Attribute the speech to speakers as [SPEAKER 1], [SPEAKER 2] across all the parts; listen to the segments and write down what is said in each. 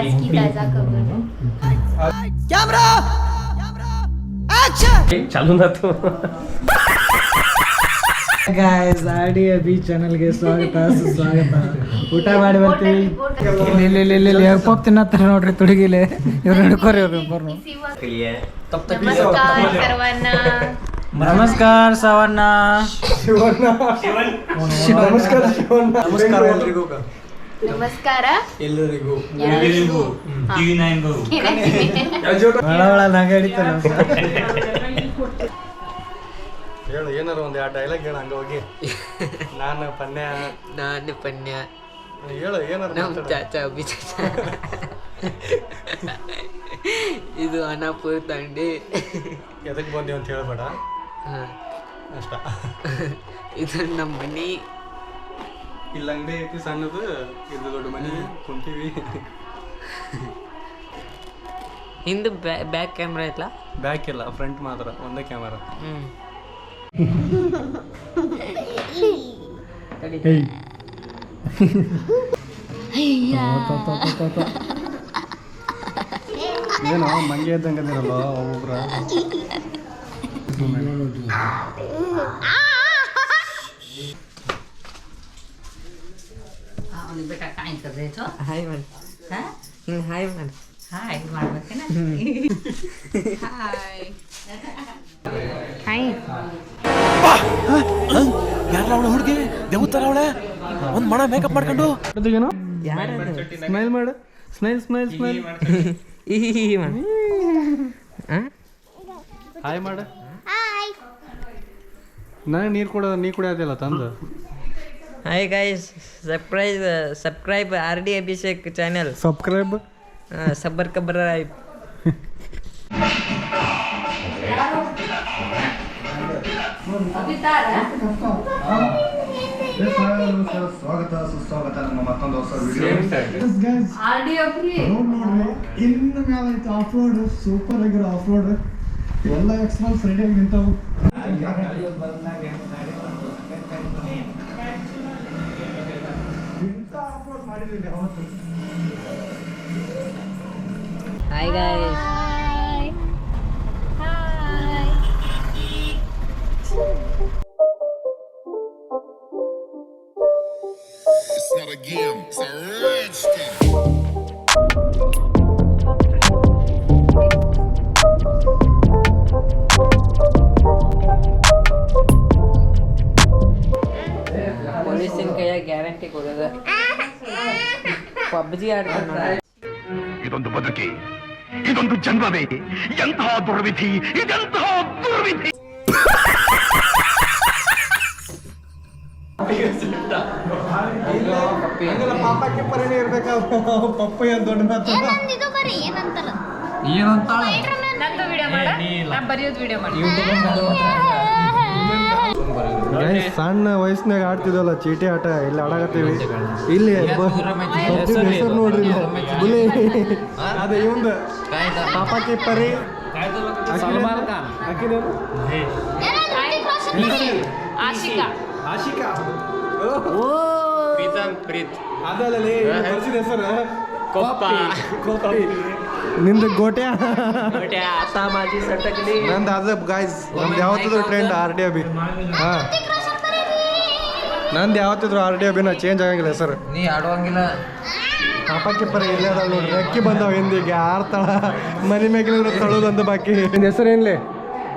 [SPEAKER 1] आज की ताजा खबर
[SPEAKER 2] चालू ना तू
[SPEAKER 3] ಗಾಯ್ಸ್ ಆಡಿ ಅಭಿ ಚಾನಲ್ಗೆ ಸ್ವಾಗತ ಸುಸ್ವಾಗತ ಊಟ ಮಾಡಿ ಬರ್ತೀವಿ ಇಲ್ಲಿ ಇಲ್ಲಿ ಇಲ್ಲಿ ಇಲ್ಲಿ ಪಪ್ ತಿನ್ನತ್ತಾರ ನೋಡ್ರಿ ತುಡುಗಿಲೆ ಇವ್ರು ಹಿಡ್ಕೋರಿ ಇವ್ರು ಇಬ್ಬರು
[SPEAKER 1] नमस्कार सर्वांना
[SPEAKER 3] ನಮಸ್ಕಾರ ಸವಣ್ಣ ನಮಸ್ಕಾರ ಎಲ್ರಿಗೂ
[SPEAKER 1] ನಮಸ್ಕಾರ.
[SPEAKER 3] ಎಲ್ಲರಿಗೂ. ಹಿಡಿತಲ್ಲ
[SPEAKER 4] ಹೇಳು ಏನಾರ ಒಂದು ಎರಡು ಡೈಲಾಗ್ ಹೇಳು ಹಂಗ ಹೋಗಿ. ನಾನು ಪನ್ಯ.
[SPEAKER 5] ನಾನು ಪನ್ಯ.
[SPEAKER 4] ಹೇಳು ಏನಾರ
[SPEAKER 5] ಚಾಚಾ ಚಾಚಾ. ಇದು ಅನಾಪುರ ತಂಡಿ
[SPEAKER 4] ಎದಕ್ಕೆ ಬಂದಿ ಅಂತ ಹೇಳ್ಬೇಡ.
[SPEAKER 5] ಹಾ.
[SPEAKER 4] ಅಷ್ಟ.
[SPEAKER 5] ಇದು ನಮ್ಮ ಮನಿ.
[SPEAKER 4] ಇಲ್ಲ ಅಂಗಡಿ ಐತಿ ಸಣ್ಣದು. ಇದು ದೊಡ್ಡ ಮನೆ. ಕುಂತೀವಿ.
[SPEAKER 5] ಹಿಂದೆ ಬ್ಯಾಕ್ ಕ್ಯಾಮ್ರಾ ಐತಲ್ಲ
[SPEAKER 4] ಬ್ಯಾಕ್ ಇಲ್ಲ ಫ್ರಂಟ್ ಮಾತ್ರ. ಒಂದೇ ಕ್ಯಾಮರಾ.
[SPEAKER 5] ಹ್ಮ್.
[SPEAKER 4] ಏನೋ ಮಂಗೆ ಇದ್ದಂಗೆ ಅದಿರಲ್ಲ ಒಬ್ಬೊಬ್ರ?
[SPEAKER 5] ಹಾಯ್ ಮಾಡಿ ಹಿಂಗೆ ಹಾಯ್ ಮಾಡಿ
[SPEAKER 1] ಹಾಯ್
[SPEAKER 4] ಸ್ಮೈಲ್ ಮಾಡು. ಸ್ಮೈಲ್ ಸ್ಮೈಲ್ ಸ್ಮೈಲ್
[SPEAKER 5] ಈ ಮಾಡಿ.
[SPEAKER 4] ಹಾಯ್ ಮಾಡು. ನನಗೆ ನೀರು ಕೊಡೋದು ನೀರು ಕುಡಿಯೋದಿಲ್ಲ ತಂದು.
[SPEAKER 5] Hi guys surprise subscribe R D Abhishek channel
[SPEAKER 4] subscribe
[SPEAKER 5] ಸಬ್ಬರ್ ಕಬ್ಬರ್
[SPEAKER 6] ಸ್ವಾಗತ ಸುಸ್ವಾಗತ ನಮ್ಮ ಮತ್ತೊಂದು ಹೊಸ
[SPEAKER 3] ಇನ್ನು ಮ್ಯಾಲ ಐತೆ ಆಫ್ರೋಡ್ ಸೂಪರ್ ಆಗಿರೋ ಆಫ್ರೋಡ್ ಎಲ್ಲ ಎಕ್ಸ್ಪಲ್ಸ್ ರೆಡಿ ಆಗಿ ನಿಂತಾವು.
[SPEAKER 5] Hi guys
[SPEAKER 1] hi hi
[SPEAKER 7] It's not a game, it's a rich thing.
[SPEAKER 5] ಕೈಯಾಗ ಗ್ಯಾರಂಟಿ ಕೊಡೋದು. ಪಬ್ಜಿ ಆಡ್ತಾನೆ ನೋಡಿ.
[SPEAKER 7] ಇದೊಂದು ಬದುಕಿ ಇದೊಂದು ಜನ್ಮವೇ ಎಂತಹ ದುರ್ವಿಧಿ ಇದೆಂತಹ ದುರ್ವಿಧಿ.
[SPEAKER 4] ಪಾಪಕ್ಕೆ ಪರಿಣಿ ಇರ್ಬೇಕಾದ್ರೆ ಪಪ್ಪ ಏನು ದೊಡ್ಡ ಮಾತು
[SPEAKER 1] ಇದು ಬರೀ ಏನಂತಾರ
[SPEAKER 4] ಗೈಸ್ ಸಣ್ಣ ವಯಸ್ಸಿನಾಗ ಆಡ್ತಿದ್ವಲ್ಲ ಚೀಟಿ ಆಟ ಇಲ್ಲಿ ಆಡಾಕತ್ತೀವಿ ಇಲ್ಲಿ ಹೆಸರು ನೋಡ್ರಿ ಇಲ್ಲಿ. ಅದೇ ಇವಂದ ಪಾಪಕ್ಕೆ ಪರಿ
[SPEAKER 1] ಆಶಿಕಾ
[SPEAKER 4] ಆಶಿಕಾ ಅದಲ್ಲ ಬರ್ಸಿದ ಹೆಸರು ನಿಂದು ಗೋಟ್ಯಾ
[SPEAKER 5] ಮಾಜಿ ಸಟಕ್ಲಿ
[SPEAKER 4] ನಂದು ಅದ ಗಾಯ್ಸ್ ನಮ್ದು ಯಾವತ್ತಿದ್ರು ಟ್ರೆಂಡ್ ಆರ್ ಡಿ ಅಭಿ ಹಾ ನಂದು ಯಾವತ್ತಿದ್ರು ಆರ್ ಡಿ ಅಭಿನ ಚೇಂಜ್ ಆಗಂಗಿಲ್ಲ ಸರ್
[SPEAKER 5] ನೀ ಆಡುವಂಗಿಲ್ಲ.
[SPEAKER 4] ಪಾಪ ಕಿಪ್ಪರ್ ಇಲ್ಲೇ ಅದಾವ ನೋಡ್ರಿ ಅಕ್ಕಿ ಬಂದಾವ ಹಿಂದಿಗೆ ಆರ್ತಾಳ ಮನೆ ಮ್ಯಾಗಿನ ತಳೋದಂತ ಬಾಕಿ. ನಿನ್ನ ಹೆಸರು ಏನ್ಲಿ?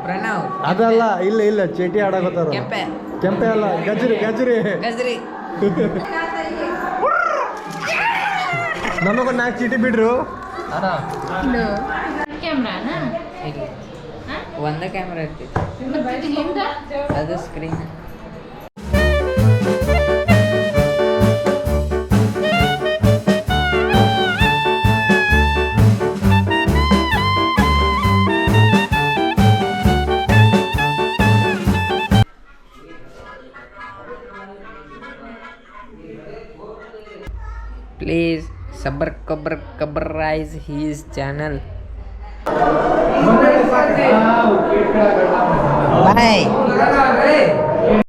[SPEAKER 5] ಪ್ರಣವ್.
[SPEAKER 4] ಅದಲ್ಲ ಇಲ್ಲ ಇಲ್ಲ ಚೀಟಿ ಆಡಾಕತ್ತಾರ
[SPEAKER 5] ಕೆಂಪೆ.
[SPEAKER 4] ಕೆಂಪೆ ಅಲ್ಲ ಗಜ್ರಿ ಗಜ್ರಿ.
[SPEAKER 5] ಗಜ್ರಿ.
[SPEAKER 4] ನಮಗೊಂದು ನಾಲ್ಕು ಚೀಟಿ ಬಿಡ್ರು.
[SPEAKER 5] ಒಂದ ಕ್ಯಾಮ್ರಾ ಇರ್ತೈತಿ ಅದು ಸ್ಕ್ರೀನ್ ಪ್ಲೀಸ್ ಸಬ್ಬರ್ ಕಬ್ಬರ್ ಕಬ್ಬರೈಸ್ ಹೀಸ್ ಚಾನಲ್ ಬಾಯ್